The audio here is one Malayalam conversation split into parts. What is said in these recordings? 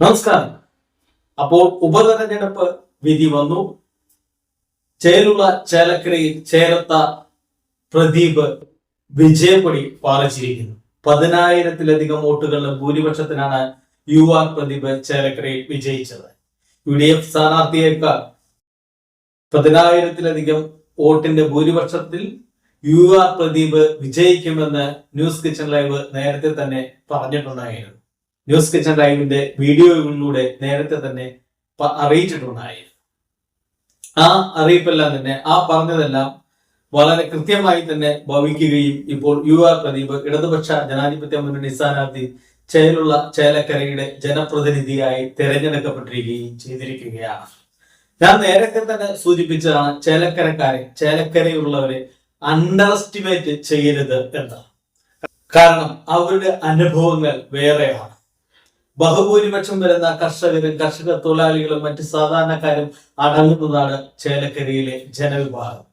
നമസ്കാരം. അപ്പോൾ ഉപതെരഞ്ഞെടുപ്പ് വിധി വന്നു. ചേലുള്ള ചേലക്കരയിൽ ചേലത്ത പ്രദീപ് വിജയപ്പൊടി പാലിച്ചിരിക്കുന്നു പതിനായിരത്തിലധികം വോട്ടുകളുടെ ഭൂരിപക്ഷത്തിനാണ് യു ആർ പ്രദീപ് ചേലക്കരയിൽ വിജയിച്ചത്. യു ഡി എഫ് സ്ഥാനാർത്ഥിയേക്കാൾ പതിനായിരത്തിലധികം വോട്ടിന്റെ ഭൂരിപക്ഷത്തിൽ യു ആർ പ്രദീപ് വിജയിക്കുമെന്ന് ന്യൂസ് കിച്ചൺ ലൈവ് നേരത്തെ തന്നെ പറഞ്ഞിട്ടുണ്ടായിരുന്നു. ന്യൂസ് കിച്ചൺ ലൈവിന്റെ വീഡിയോകളിലൂടെ നേരത്തെ തന്നെ അറിയിച്ചിട്ടുണ്ടായിരുന്നു. ആ അറിയിപ്പെല്ലാം തന്നെ ആ പറഞ്ഞതെല്ലാം വളരെ കൃത്യമായി തന്നെ ഭവിക്കുകയും ഇപ്പോൾ യു ആർ പ്രദീപ് ഇടതുപക്ഷ ജനാധിപത്യ മുന്നണി സ്ഥാനാർത്ഥി ചേലുള്ള ചേലക്കരയുടെ ജനപ്രതിനിധിയായി തിരഞ്ഞെടുക്കപ്പെട്ടിരിക്കുകയും ചെയ്തിരിക്കുകയാണ്. ഞാൻ നേരത്തെ തന്നെ സൂചിപ്പിച്ചതാണ് ചേലക്കരക്കാരെ ചേലക്കരയുള്ളവരെ അണ്ടർ എസ്റ്റിമേറ്റ് ചെയ്യരുത് എന്ന് കാരണം അവരുടെ അനുഭവങ്ങൾ വേറെയാണ്. ബഹുഭൂരിപക്ഷം വരുന്ന കർഷകരും കർഷക തൊഴിലാളികളും മറ്റ് സാധാരണക്കാരും അടങ്ങുന്നതാണ് ചേലക്കരയിലെ ജനവിഭാഗം.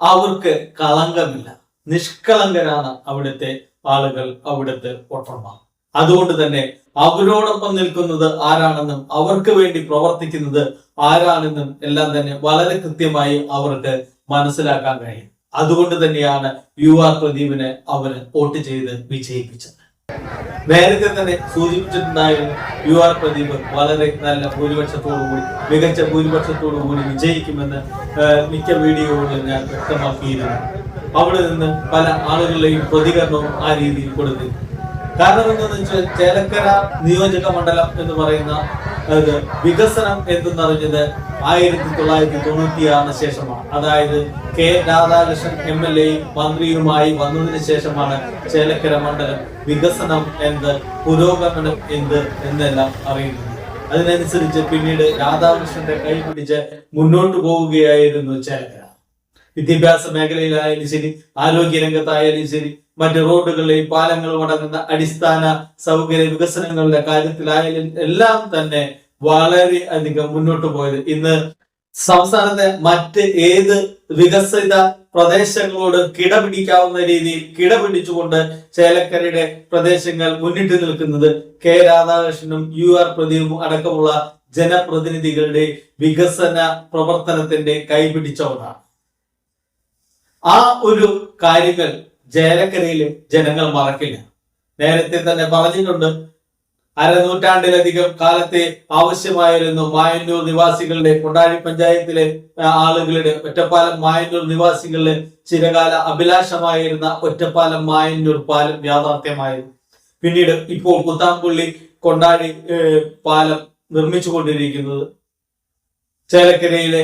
അവർക്ക് കളങ്കമില്ല. നിഷ്കളങ്കരാണ് അവിടുത്തെ ആളുകൾ അവിടുത്തെ വോട്ടർമാർ. അതുകൊണ്ട് തന്നെ അവരോടൊപ്പം നിൽക്കുന്നത് ആരാണെന്നും അവർക്ക് വേണ്ടി പ്രവർത്തിക്കുന്നത് ആരാണെന്നും എല്ലാം തന്നെ വളരെ കൃത്യമായി അവർക്ക് മനസ്സിലാക്കാൻ കഴിയും. അതുകൊണ്ട് തന്നെയാണ് യു ആർ പ്രദീപിനെ അവർ വോട്ട് ചെയ്ത് വിജയിപ്പിച്ചത്. നേരത്തെ തന്നെ സൂചിപ്പിച്ചിട്ടുണ്ടായിരുന്നു യു ആർ പ്രദീപ് വളരെ നല്ല ഭൂരിപക്ഷത്തോടുകൂടി മികച്ച ഭൂരിപക്ഷത്തോടുകൂടി വിജയിക്കുമെന്ന് മിക്ക വീഡിയോകളിലും ഞാൻ വ്യക്തമാക്കിയിരുന്നു. അവിടെ നിന്ന് പല ആളുകളുടെയും പ്രതികരണവും ആ രീതിയിൽ കൊടുത്തിരുന്നു. കാരണം എന്താണെന്ന് വെച്ചാൽ ചേലക്കര നിയോജക മണ്ഡലം എന്ന് പറയുന്ന അത് വികസനം എന്തെന്നറിഞ്ഞത് ആയിരത്തി തൊള്ളായിരത്തി തൊണ്ണൂറ്റിയാറിന് ശേഷമാണ്. അതായത് കെ രാധാകൃഷ്ണൻ എം എൽ എയും മന്ത്രിയുമായി വന്നതിന് ശേഷമാണ് ചേലക്കര മണ്ഡലം വികസനം എന്ത് പുരോഗമനം എന്ത് എന്നെല്ലാം അറിയുന്നത്. അതിനനുസരിച്ച് പിന്നീട് രാധാകൃഷ്ണന്റെ കൈ പിടിച്ച് മുന്നോട്ട് പോവുകയായിരുന്നു ചേലക്കര. വിദ്യാഭ്യാസ മേഖലയിലായാലും ശരി ആരോഗ്യ രംഗത്തായാലും ശരി മറ്റ് റോഡുകളെയും പാലങ്ങളും അടങ്ങുന്ന അടിസ്ഥാന സൗകര്യ വികസനങ്ങളുടെ കാര്യത്തിലായാലും എല്ലാം തന്നെ വളരെ അധികം മുന്നോട്ട് പോയത്. ഇന്ന് സംസ്ഥാനത്തെ മറ്റ് ഏത് വികസിത പ്രദേശങ്ങളോട് കിടപിടിക്കാവുന്ന രീതിയിൽ കിടപിടിച്ചുകൊണ്ട് ചേലക്കരയുടെ പ്രദേശങ്ങൾ മുന്നിട്ട് നിൽക്കുന്നത് കെ രാധാകൃഷ്ണനും യു ആർ പ്രദീപും അടക്കമുള്ള ജനപ്രതിനിധികളുടെ വികസന പ്രവർത്തനത്തിന്റെ കൈപിടിച്ചവരാണ് ആ ഒരു കാര്യങ്ങൾ ചേലക്കരയിലെ ജനങ്ങൾ മറക്കില്ല. നേരത്തെ തന്നെ പറഞ്ഞിട്ടുണ്ട് അരനൂറ്റാണ്ടിലധികം കാലത്തെ ആവശ്യമായിരുന്നു മായന്നൂർ നിവാസികളുടെ കൊണ്ടാഴി പഞ്ചായത്തിലെ ആളുകളുടെ ഒറ്റപ്പാലം മായന്നൂർ നിവാസികളുടെ ചിരകാല അഭിലാഷമായിരുന്ന ഒറ്റപ്പാലം മായന്നൂർ പാലം യാഥാർത്ഥ്യമായിരുന്നു. പിന്നീട് ഇപ്പോൾ പുത്താംപുള്ളി കൊണ്ടാഴി പാലം നിർമ്മിച്ചു കൊണ്ടിരിക്കുന്നത് ചേലക്കരയിലെ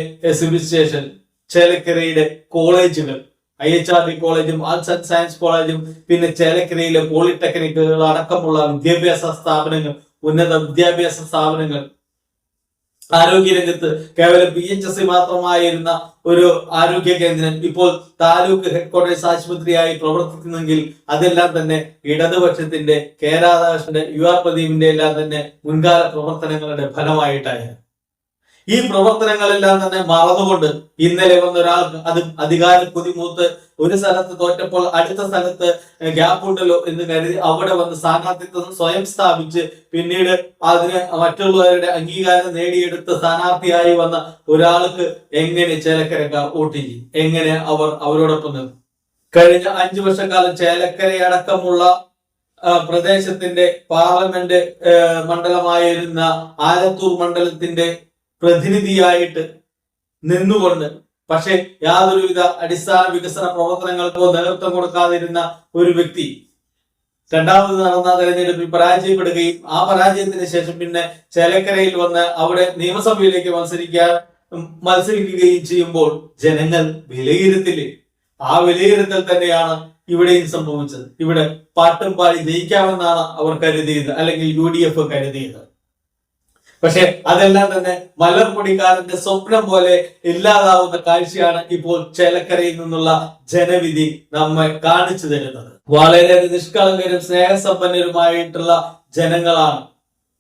ബി സ്റ്റേഷൻ ചേലക്കരയുടെ കോളേജുകൾ ഐ എച്ച് ആർ ഡി കോളേജും ആർട്സ് ആൻഡ് സയൻസ് കോളേജും പിന്നെ ചേലക്കരയിലെ പോളിടെക്നിക്കുകൾ അടക്കമുള്ള വിദ്യാഭ്യാസ സ്ഥാപനങ്ങൾ ഉന്നത വിദ്യാഭ്യാസ സ്ഥാപനങ്ങൾ. ആരോഗ്യരംഗത്ത് കേവലം പി എച്ച് എസ് സി മാത്രമായിരുന്ന ഒരു ആരോഗ്യ കേന്ദ്രം ഇപ്പോൾ താലൂക്ക് ഹെഡ്ക്വാർട്ടേഴ്സ് ആശുപത്രിയായി പ്രവർത്തിക്കുന്നെങ്കിൽ അതെല്ലാം തന്നെ ഇടതുപക്ഷത്തിന്റെ കെ രാധാകൃഷ്ണന്റെ യു ആർ പ്രദീപിന്റെ എല്ലാം തന്നെ മുൻകാല പ്രവർത്തനങ്ങളുടെ ഫലമായിട്ടായിരുന്നു. ഈ പ്രവർത്തനങ്ങളെല്ലാം തന്നെ മറന്നുകൊണ്ട് ഇന്നലെ വന്ന ഒരാൾക്ക് അത് അധികാര കുതിമൂത്ത് ഒരു സ്ഥലത്ത് തോറ്റപ്പോൾ അടുത്ത സ്ഥലത്ത് ഗ്യാപ്പ് ഉണ്ടല്ലോ എന്ന് കരുതി അവിടെ വന്ന് സ്ഥാനാർത്ഥിത്വം സ്വയം സ്ഥാപിച്ച് പിന്നീട് അതിന് മറ്റുള്ളവരുടെ അംഗീകാരം നേടിയെടുത്ത സ്ഥാനാർത്ഥിയായി വന്ന ഒരാൾക്ക് എങ്ങനെ ചേലക്കരക്കാർ വോട്ട് ചെയ്യും? എങ്ങനെ അവർ അവരോടൊപ്പം നിന്നു കഴിഞ്ഞ അഞ്ചു വർഷക്കാലം ചേലക്കരയടക്കമുള്ള പ്രദേശത്തിന്റെ പാർലമെന്റ് മണ്ഡലമായിരുന്ന ആലത്തൂർ മണ്ഡലത്തിന്റെ പ്രതിനിധിയായിട്ട് നിന്നുകൊണ്ട് പക്ഷെ യാതൊരുവിധ അടിസ്ഥാന വികസന പ്രവർത്തനങ്ങൾക്കോ നേതൃത്വം കൊടുക്കാതിരുന്ന ഒരു വ്യക്തി രണ്ടാമത് നടന്ന തെരഞ്ഞെടുപ്പിൽ പരാജയപ്പെടുകയും ആ പരാജയത്തിന് ശേഷം പിന്നെ ചേലക്കരയിൽ വന്ന് അവിടെ നിയമസഭയിലേക്ക് മത്സരിക്കാൻ മത്സരിക്കുകയും ചെയ്യുമ്പോൾ ജനങ്ങൾ വിലയിരുത്തില്ലേ ആ വിലയിരുത്തൽ തന്നെയാണ് ഇവിടെയും സംഭവിച്ചത്. ഇവിടെ പാട്ടും പാടി ജയിക്കാമെന്നാണ് അവർ കരുതിയത് അല്ലെങ്കിൽ യു ഡി എഫ് കരുതിയത്. പക്ഷെ അതെല്ലാം തന്നെ മലർപ്പൊടിക്കാരന്റെ സ്വപ്നം പോലെ ഇല്ലാതാവുന്ന കാഴ്ചയാണ് ഇപ്പോൾ ചേലക്കരയിൽ നിന്നുള്ള ജനവിധി നമ്മെ കാണിച്ചു തരുന്നത്. വളരെ നിഷ്കളങ്കരും സ്നേഹസമ്പന്നരുമായിട്ടുള്ള ജനങ്ങളാണ്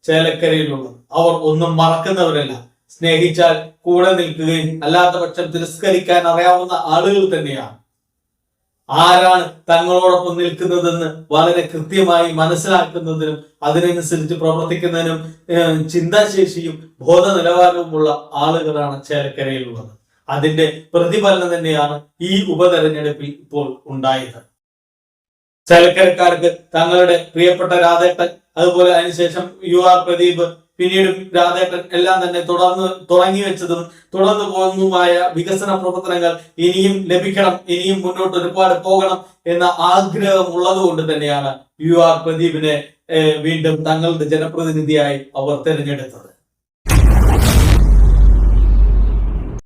ചേലക്കരയിലുള്ളത്. അവർ ഒന്നും മറക്കുന്നവരല്ല. സ്നേഹിച്ചാൽ കൂടെ നിൽക്കുകയും അല്ലാത്ത പക്ഷം തിരസ്കരിക്കാൻ അറിയാവുന്ന ആളുകൾ തന്നെയാണ്. ആരാണ് തങ്ങളോടൊപ്പം നിൽക്കുന്നതെന്ന് വളരെ കൃത്യമായി മനസ്സിലാക്കുന്നതിനും അതിനനുസരിച്ച് പ്രവർത്തിക്കുന്നതിനും ചിന്താശേഷിയും ബോധ നിലവാരവുമുള്ള ആളുകളാണ് ചേലക്കരയിലുള്ളത്. അതിന്റെ പ്രതിഫലനം തന്നെയാണ് ഈ ഉപതെരഞ്ഞെടുപ്പിൽ ഇപ്പോൾ ഉണ്ടായത്. ചേലക്കരക്കാർക്ക് തങ്ങളുടെ പ്രിയപ്പെട്ട രാധേട്ടൻ അതുപോലെ അതിനുശേഷം യു ആർ പ്രദീപ് പിന്നീട് രാധേട്ടൻ എല്ലാം തന്നെ തുടർന്ന് തുടങ്ങി വെച്ചതും തുടർന്നു പോകുന്നതുമായ വികസന പ്രവർത്തനങ്ങൾ ഇനിയും ലഭിക്കണം ഇനിയും മുന്നോട്ട് ഒരുപാട് പോകണം എന്ന ആഗ്രഹം കൊണ്ട് തന്നെയാണ് യു ആർ പ്രദീപിനെ വീണ്ടും തങ്ങളുടെ ജനപ്രതിനിധിയായി അവർ തെരഞ്ഞെടുത്തത്.